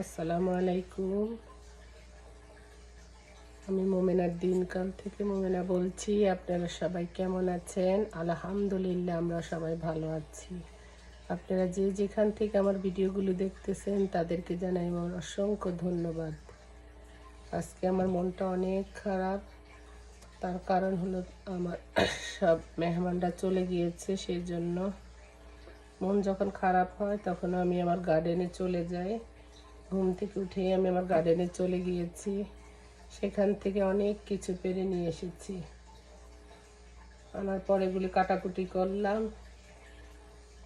আসসালামু আলাইকুম। আমি মোমেনার দিনকাল থেকে মোমেনা বলছি, আপনারা সবাই কেমন আছেন? আলহামদুলিল্লাহ, আমরা সবাই ভালো আছি। আপনারা যে যেখান থেকে আমার ভিডিওগুলো দেখতেছেন, তাদেরকে জানাই আমার অসংখ্য ধন্যবাদ। আজকে আমার মনটা অনেক খারাপ। তার কারণ হলো আমার সব মেহমানরা চলে গিয়েছে সেই জন্য মন যখন খারাপ হয় তখন আমি আমার গার্ডেনে চলে যাই। ঘুম থেকে উঠে আমি আমার গার্ডেনে চলে গিয়েছি। সেখান থেকে অনেক কিছু পেরে নিয়ে এসেছি। আনার পরে এগুলি কাটাকুটি করলাম।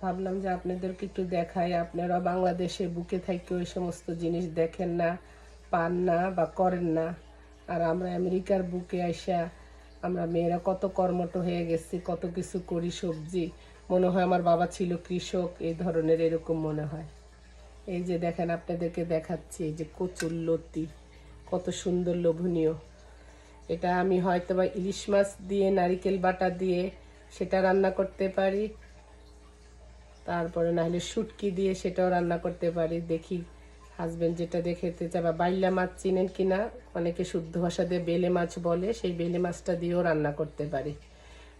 ভাবলাম যে আপনাদেরকে একটু দেখাই, আপনারা বাংলাদেশে বুকে থাকি ওই সমস্ত জিনিস দেখেন না, পান না বা করেন না। আর আমরা আমেরিকার বুকে আইসা, আমরা মেয়েরা কত কর্মঠ হয়ে গেছি, কত কিছু করি সবজি। মনে হয় আমার বাবা ছিল কৃষক, এই ধরনের এরকম মনে হয়। এই যে দেখেন আপনাদেরকে দেখাচ্ছি, এই যে কচুর লতি, কত সুন্দর লোভনীয়। এটা আমি হয়তো বা ইলিশ মাছ দিয়ে, নারিকেল বাটা দিয়ে সেটা রান্না করতে পারি। তারপরে না হলে শুটকি দিয়ে সেটাও রান্না করতে পারি। দেখি হাজবেন্ড যেটা দেখেতে চাই বা বাইলা মাছ চিনেন কিনা অনেকে শুদ্ধ ভাষা দিয়ে বেলে মাছ বলে, সেই বেলে মাছটা দিয়েও রান্না করতে পারি।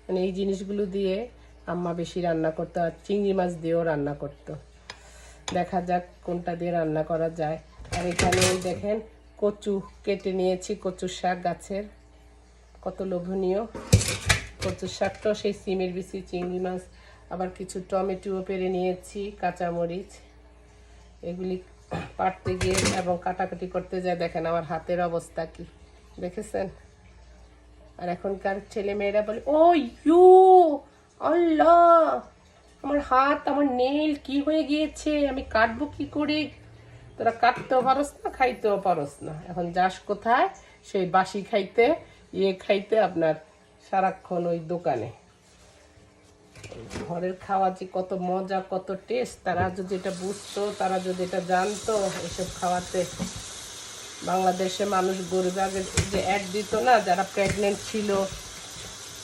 মানে এই জিনিসগুলো দিয়ে আম্মা বেশি রান্না করতো আর চিংড়ি মাছ দিয়েও রান্না করতো। দেখা যাক কোনটা দিয়ে রান্না করা যায়। আর এখানে দেখেন কচু কেটে নিয়েছি, কচুর শাক গাছের। কত লোভনীয়। কচুর শাকটাও সেই সিমের বিচি, চিংড়ি মাছ, আবার কিছু টমেটোও পেরে নিয়েছি, কাঁচামরিচ। এগুলি পাটতে গিয়ে এবং কাটাকাটি করতে যায়। দেখেন আমার হাতের অবস্থা কি। দেখেছেন? আর এখনকার ছেলে মেয়েরা বলে ও ইউ, আল্লাহ! আমার হাত, আমার নেইল কি হয়ে গিয়েছে? আমি কাটবো কি করে? তোরা কাটতেও পারস না, খাইতেও পারস না। এখন যাস কোথায়? সেই বাসি খাইতে ইয়ে খাইতে আপনার সারাক্ষণ ওই দোকানে। ঘরের খাওয়া যে কত মজা, কত টেস্ট তারা যদি এটা বুঝতো, তারা যদি এটা জানতো, এসব খাওয়াতে। বাংলাদেশে মানুষ গরিব আগে যে অ্যাড দিত না, যারা প্রেগনেন্ট ছিল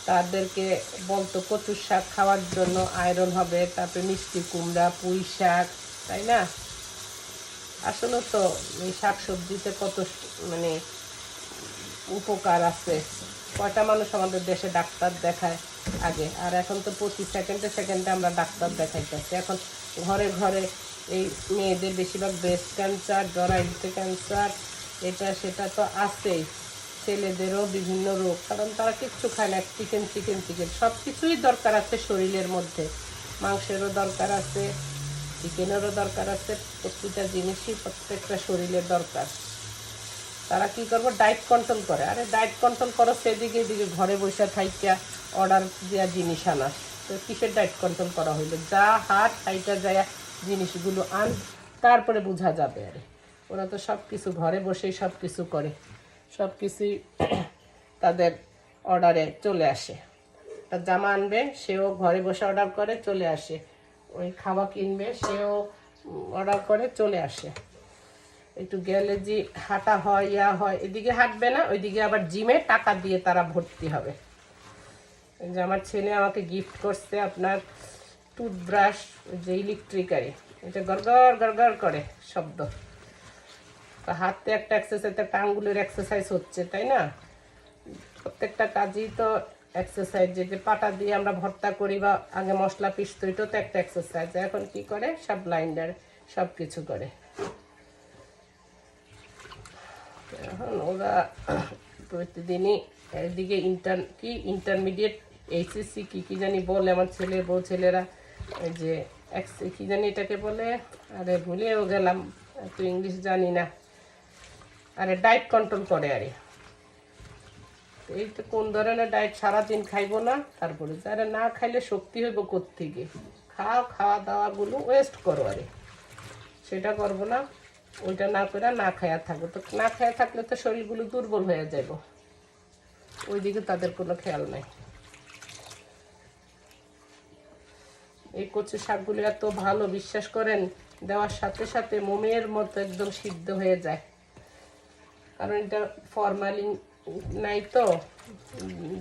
তাদেরকে বলতো, কচুর শাক খাওয়ার জন্য আয়রন হবে, তারপরে মিষ্টি কুমড়া, পুঁই শাক তাই না? আসলে তো এই শাক সবজিতে কত মানে উপকার আছে। কয়টা মানুষ আমাদের দেশে ডাক্তার দেখায় আগে, আর এখন তো প্রতি সেকেন্ডে সেকেন্ডে আমরা ডাক্তার দেখাইতেছি এখন ঘরে ঘরে এই মেয়েদের বেশিরভাগ ব্রেস্ট ক্যান্সার জরাইতে ক্যান্সার এটা সেটা তো আছেই। ছেলেদেরও বিভিন্ন রোগ, কারণ তারা কিচ্ছু খায় না চিকেন চিকেন চিকেন সব কিছুই দরকার আছে শরীরের মধ্যে। মাংসেরও দরকার আছে চিকেনেরও দরকার আছে, প্রতিটা জিনিসই প্রত্যেকটা শরীরের দরকার। তারা কি করব? ডায়েট কন্ট্রোল করে। আরে ডায়েট কন্ট্রোল করো, সেদিকে এদিকে ঘরে বসে থাইকা অর্ডার দেওয়া জিনিস আনা। তো কিসের ডায়েট কন্ট্রোল করা হইল? যা হাট হাইটা যায় জিনিসগুলো আন, তারপরে বোঝা যাবে আরে। ওরা তো সব কিছু ঘরে বসেই সব কিছু করে। সব কিছুই তাদের অর্ডারে চলে আসে। তার জামা আনবে, সেও ঘরে বসে অর্ডার করে, চলে আসে। ওই খাওয়া কিনবে, সেও অর্ডার করে, চলে আসে। একটু গেলে যে হাঁটা হয়, ইয়া হয়, এদিকে হাঁটবে না, ওইদিকে আবার জিমে টাকা দিয়ে তারা ভর্তি হবে। যে আমার ছেলে আমাকে গিফট করছে আপনার টুথব্রাশ যে ইলেকট্রিকারি এটা গড়গড় গড়গড় করে শব্দ। তো হাতে একটা এক্সারসাইজ একটা আঙ্গুলের এক্সারসাইজ হচ্ছে, তাই না? প্রত্যেকটা কাজই তো এক্সারসাইজ যে পাটা দিয়ে আমরা ভর্তা করি বা আগে মশলা পিসতো এটাও তো একটা এক্সারসাইজ এখন কি করে? সব ব্লাইন্ডার সব কিছু করে। এখন ওরা প্রতিদিনই এদিকে ইন্টার কি? ইন্টারমিডিয়েট এইচএসসি কি কি জানি বলে আমার ছেলে, বউ ছেলেরা। যে এক্স কি জানি এটাকে বলে? আরে ভুলেও গেলাম, এত ইংলিশ জানি না। আরে ডায়েট কন্ট্রোল করে আরে। এই তো কোন ধরনের ডায়েট সারাদিন খাইবো না, তারপরে যারা না খাইলে শক্তি হইব কোত্থেকে? খাও, খাওয়া দাওয়াগুলো ওয়েস্ট করো আরে। সেটা করব না, ওইটা না করে না খায়া থাকব। তো না খায়া থাকলে তো শরীরগুলো দুর্বল হয়ে যাব ওইদিকে তাদের কোনো খেয়াল নাই। এই কচু শাকগুলো এত ভালো, বিশ্বাস করেন? দেওয়ার সাথে সাথে মোমের মতো একদম সিদ্ধ হয়ে যায়। কারণ এটা ফরমালিন নাই তো।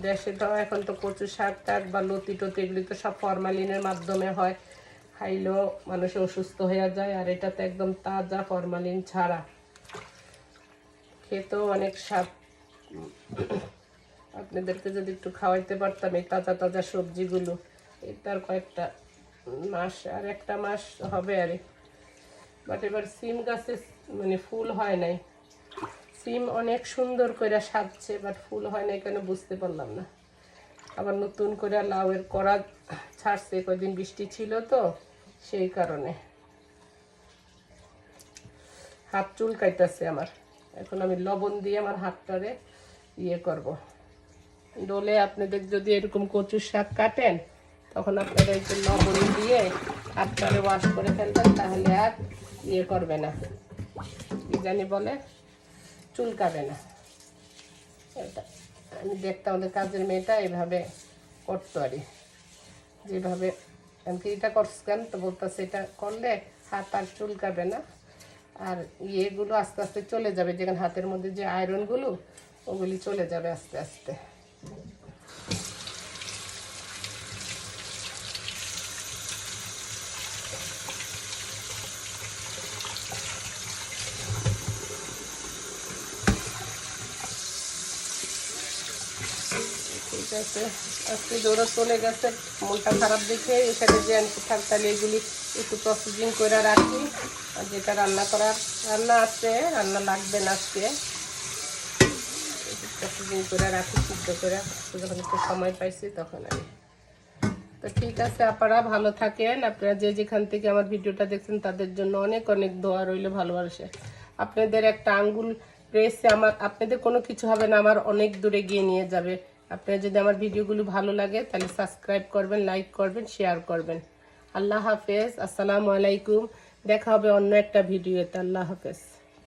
দেশে তো এখন তো কচু শাক টাক বা লতি টতি এগুলি তো সব ফরমালিনের মাধ্যমে হয়। খাইলেও মানুষ অসুস্থ হয়ে যায় আর এটা তো একদম তাজা ফরমালিন ছাড়া। খেতেও অনেক স্বাদ। আপনাদেরকে যদি একটু খাওয়াইতে পারতাম এই তাজা তাজা সবজিগুলো। এই তার কয়েকটা মাস আর একটা মাস হবে আরে। বাট এবার সিম গাছে মানে ফুল হয় নাই। সিম অনেক সুন্দর করে সাজছে বাট ফুল হয় না কেন বুঝতে পারলাম না। আবার নতুন করে লাউয়ের করা ছাড়ছে কদিন বৃষ্টি ছিল তো, সেই কারণে। হাত চুল কাইতেছে আমার। এখন আমি লবণ দিয়ে আমার হাতটারে ইয়ে করব। ডোলে আপনাদের যদি এরকম কচুর শাক কাটেন, তখন আপনারা একটু লবণ দিয়ে হাতটারে ওয়াশ করে ফেলবেন, তাহলে আর ইয়ে করবে না। কি জানি বলে? চুলকাবে না। এটা আমি দেখতাম ওদের কাজের মেয়েটা এভাবে করতো আর যেভাবে এমনকি এটা করছেন তো? বলতেছে সেটা করলে হাত আর চুলকাবে না। আর ইয়েগুলো আস্তে আস্তে চলে যাবে, যেখানে হাতের মধ্যে যে আয়রনগুলো ওগুলি চলে যাবে আস্তে আস্তে। ঠিক আছে। আজকে দৌড়া চলে গেছে, মনটা খারাপ দেখে এখানে যে আমি থাক, তাহলে এগুলি একটু প্রসেসিং করে রাখি। আর যেটা রান্না করার, রান্না আছে, রান্না লাগবে না আজকে। প্রসেসিং করে রাখি, সিদ্ধ করে। যখন একটু সময় পাইছি তখন আমি। তো ঠিক আছে, আপনারা ভালো থাকেন। আপনারা যে যেখান থেকে আমার ভিডিওটা দেখছেন, তাদের জন্য অনেক অনেক দোয়া রইল ভালোবাসে। আপনাদের একটা আঙ্গুল প্রেসে আমার, আপনাদের কোনো কিছু হবে না, আমার অনেক দূরে গিয়ে নিয়ে যাবে। আপনার যদি আমার ভিডিওগুলো ভালো লাগে, তাহলে সাবস্ক্রাইব করবেন লাইক করবেন শেয়ার করবেন। আল্লাহ হাফেজ, আসসালামু আলাইকুম। দেখা হবে অন্য একটা ভিডিওতে। আল্লাহ হাফেজ।